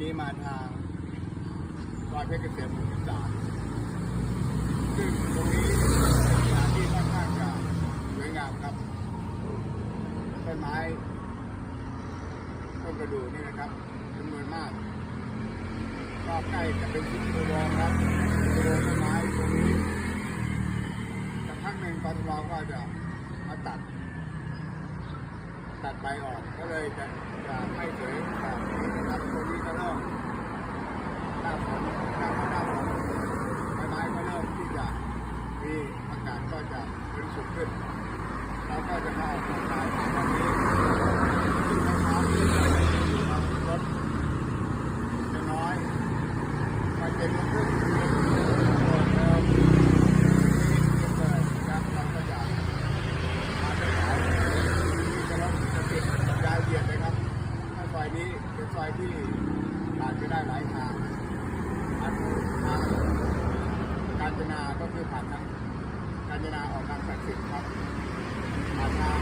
ษมศึกษมหมู่สาซึ่งตรงนี้เป็นสถานที่ค่อนข้างจะสวยงามครับต้นไม้ต้นกระดูกนี่นะครับจำนวนมากก็ใกล้จะเป็นชุดตัวรองครับตัวรองต้นไม้ตรงนี้สักพักหนึ่งกรทก็จะมาตัด ตัดใบออกก็เลยจะจะไม่สวยแบบนี้นะครับตรงนี้ก็เริ่มหน้าฝนหน้าหน้าฝนใบไม้ก็เริ่มที่จะมีอากาศก็จะบริสุทธิ์ขึ้นเราก็จะมาออกกำลังกายตามแบบนี้ซึ่งนเช้าที่เราจะอยู่กับรถจะน้อยมาเจ็ดโมงครึ่งเจ็ดโมงครึ่งเดิมนี่เลยนะครับเราก็จะมาเป็นสายที่จะรับจะติดยาวเหยียดเลยครับถ้าซอยนี้เป็นซอยที่ผ่านไปได้หลายทางผ่านทางกาญจนาก็คือผ่านทาง กาญจนาออกทางแปดสิบครับอาชา